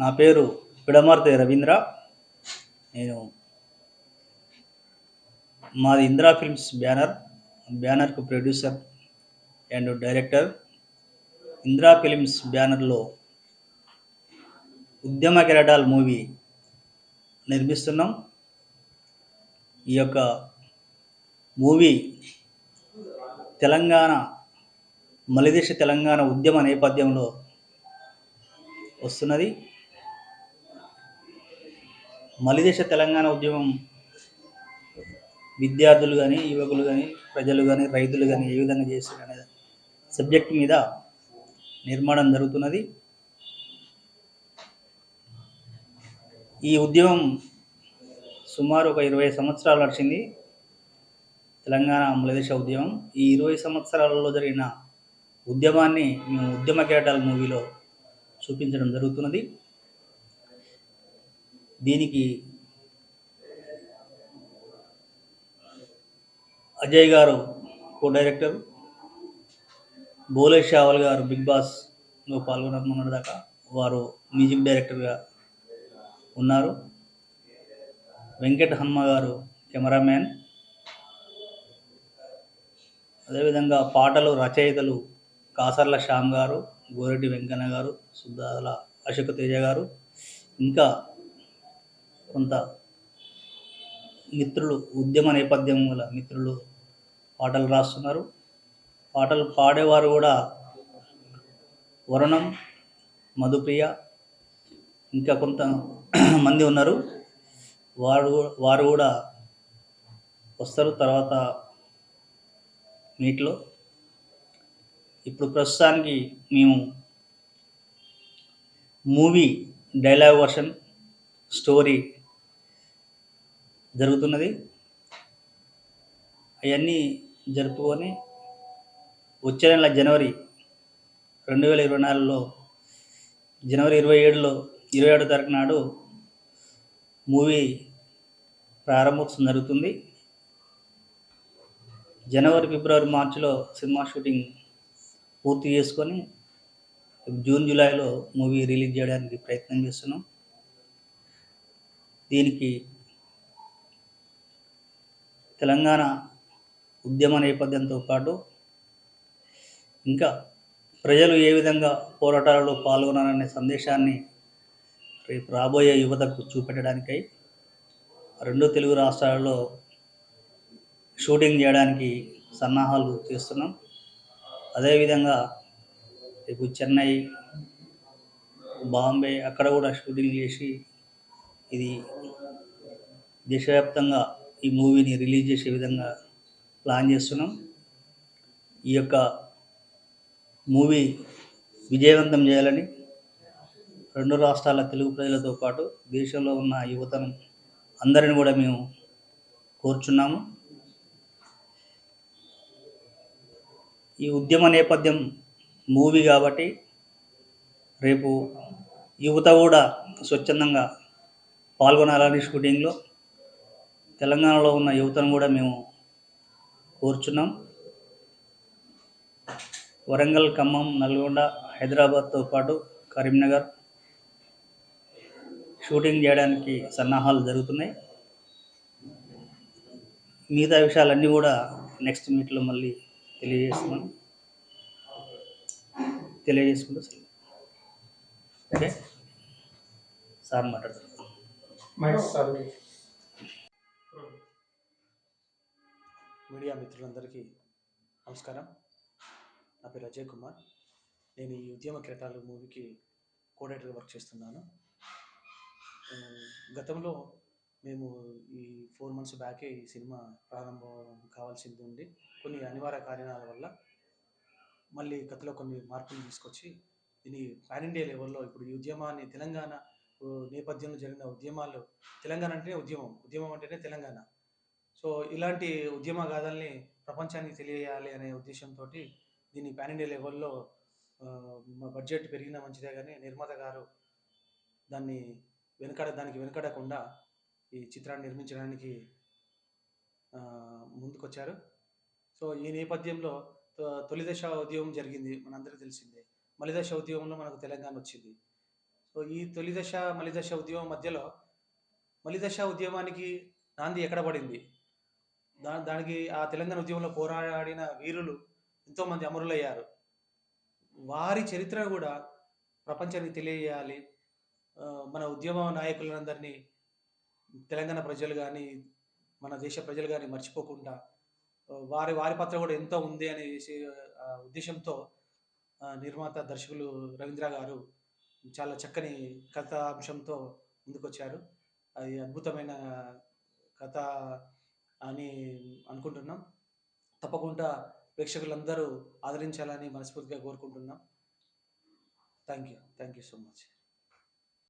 నా పేరు పిడమర్తి రవీంద్ర. నేను మాది Indira films banner. బ్యానర్కు producer and director. Indira films బ్యానర్లో ఉద్యమ కెరటాల్ మూవీ నిర్మిస్తున్నాం. ఈ యొక్క మూవీ తెలంగాణ మలిదేశ తెలంగాణ ఉద్యమ నేపథ్యంలో వస్తున్నది. మలిదేశ తెలంగాణ ఉద్యమం విద్యార్థులు కానీ యువకులు కానీ ప్రజలు కానీ రైతులు కానీ ఏ విధంగా చేస్తారు అనే సబ్జెక్ట్ మీద నిర్మాణం జరుగుతున్నది. ఈ ఉద్యమం సుమారు ఒక ఇరవై సంవత్సరాలు నడిచింది. తెలంగాణ మలిదేశ ఉద్యమం. ఈ ఇరవై సంవత్సరాలలో జరిగిన ఉద్యమాన్ని మేము ఉద్యమ కేటాల మూవీలో చూపించడం జరుగుతున్నది. దీనికి Ajay garu co director Bhole Shaval garu big బాస్లో పాల్గొన్నారు దాకా వారు మ్యూజిక్ డైరెక్టర్గా ఉన్నారు. వెంకట హన్మ గారు కెమెరామ్యాన్. అదేవిధంగా పాటలు రచయితలు కాసర్ల శ్యామ్ గారు గోరెడ్డి వెంకన్న గారు సుద్దాల అశోక్ తేజ గారు. ఇంకా కొంత మిత్రులు ఉద్యమ నేపథ్యం గల మిత్రులు పాటలు రాస్తున్నారు. పాటలు పాడేవారు కూడా వరుణం మధుప్రియ ఇంకా కొంత మంది ఉన్నారు. వారు వారు కూడా వస్తారు తర్వాత మీట్లో. ఇప్పుడు ప్రస్తుతానికి మేము మూవీ డైలాగ్ వర్షన్ స్టోరీ జరుగుతున్నది. అవన్నీ జరుపుకొని వచ్చే నెల జనవరి రెండు వేల ఇరవై నాలుగులో జనవరి ఇరవై ఏడులో ఇరవై ఏడో తారీఖు నాడు మూవీ ప్రారంభోత్సవం జరుగుతుంది. జనవరి ఫిబ్రవరి మార్చిలో సినిమా షూటింగ్ పూర్తి చేసుకొని జూన్ జూలైలో మూవీ రిలీజ్ చేయడానికి ప్రయత్నం చేస్తున్నాం. దీనికి తెలంగాణ ఉద్యమ నేపథ్యంతో పాటు ఇంకా ప్రజలు ఏ విధంగా పోరాటాలలో పాల్గొనాలనే సందేశాన్ని రేపు రాబోయే యువతకు చూపెట్టడానికై రెండు తెలుగు రాష్ట్రాలలో షూటింగ్ చేయడానికి సన్నాహాలు చేస్తున్నాం. అదేవిధంగా రేపు చెన్నై బాంబే అక్కడ కూడా షూటింగ్ చేసి ఇది దేశవ్యాప్తంగా ఈ మూవీని రిలీజ్ చేసే విధంగా ప్లాన్ చేస్తున్నాం. ఈ యొక్క మూవీ విజయవంతం చేయాలని రెండు రాష్ట్రాల తెలుగు ప్రజలతో పాటు దేశంలో ఉన్న యువతను అందరిని కూడా మేము కోరుచున్నాము. ఈ ఉద్యమ నేపథ్యం మూవీ కాబట్టి రేపు యువత కూడా స్వచ్ఛందంగా పాల్గొనాలని షూటింగ్లో తెలంగాణలో ఉన్న యువతను కూడా మేము కోరుచున్నాం. వరంగల్ ఖమ్మం నల్గొండ హైదరాబాద్తో పాటు కరీంనగర్ షూటింగ్ చేయడానికి సన్నాహాలు జరుగుతున్నాయి. మిగతా విషయాలన్నీ కూడా నెక్స్ట్ మీట్లో మళ్ళీ తెలియజేసుకున్నాం తెలియజేసుకుంటూ సార్ ఓకే? సార్ మాట్లాడతారు. మీడియా మిత్రులందరికీ నమస్కారం. నా పేరు అజయ్ కుమార్. నేను ఈ ఉద్యమ క్రీటాలు మూవీకి కోడైటర్గా వర్క్ చేస్తున్నాను. గతంలో మేము ఈ ఫోర్ మంత్స్ బ్యాకే ఈ సినిమా ప్రారంభం కావాల్సింది ఉంది కొన్ని అనివార్య కారణాల వల్ల మళ్ళీ గతలో కొన్ని మార్పులు తీసుకొచ్చి దీని పాన్ ఇండియా లెవెల్లో ఇప్పుడు ఈ ఉద్యమాన్ని తెలంగాణ నేపథ్యంలో జరిగిన ఉద్యమాలు తెలంగాణ అంటేనే ఉద్యమం ఉద్యమం అంటేనే తెలంగాణ. సో ఇలాంటి ఉద్యమ గాథల్ని ప్రపంచానికి తెలియజేయాలి అనే ఉద్దేశంతో దీన్ని పాన్ ఇండియా లెవెల్లో బడ్జెట్ పెరిగినా మంచిదే కానీ నిర్మాత గారు దాన్ని వెనకడ దానికి వెనకడకుండా ఈ చిత్రాన్ని నిర్మించడానికి ముందుకొచ్చారు. సో ఈ నేపథ్యంలో తొ- ఉద్యమం జరిగింది మనందరికీ తెలిసిందే. మలిదశ ఉద్యమంలో మనకు తెలంగాణ వచ్చింది. సో ఈ తొలిదశ మలిదశ ఉద్యమం మధ్యలో మలిదశ ఉద్యమానికి నాంది ఎక్కడ పడింది? దా దానికి ఆ తెలంగాణ ఉద్యమంలో పోరాడిన వీరులు ఎంతోమంది అమరులయ్యారు. వారి చరిత్ర కూడా ప్రపంచానికి తెలియజేయాలి మన ఉద్యమ నాయకులందరినీ తెలంగాణ ప్రజలు కానీ మన దేశ ప్రజలు కానీ మర్చిపోకుండా వారి వారి పాత్ర కూడా ఎంతో ఉంది అనేసి ఆ, ఉద్దేశంతో నిర్మాత దర్శకులు రవీంద్ర గారు చాలా చక్కని కథాంశంతో ముందుకొచ్చారు. అది అద్భుతమైన కథ అని అనుకుంటున్నాం. తప్పకుండా ప్రేక్షకులందరూ ఆదరించాలని మనస్ఫూర్తిగా కోరుకుంటున్నాం. Thank you thank you so much.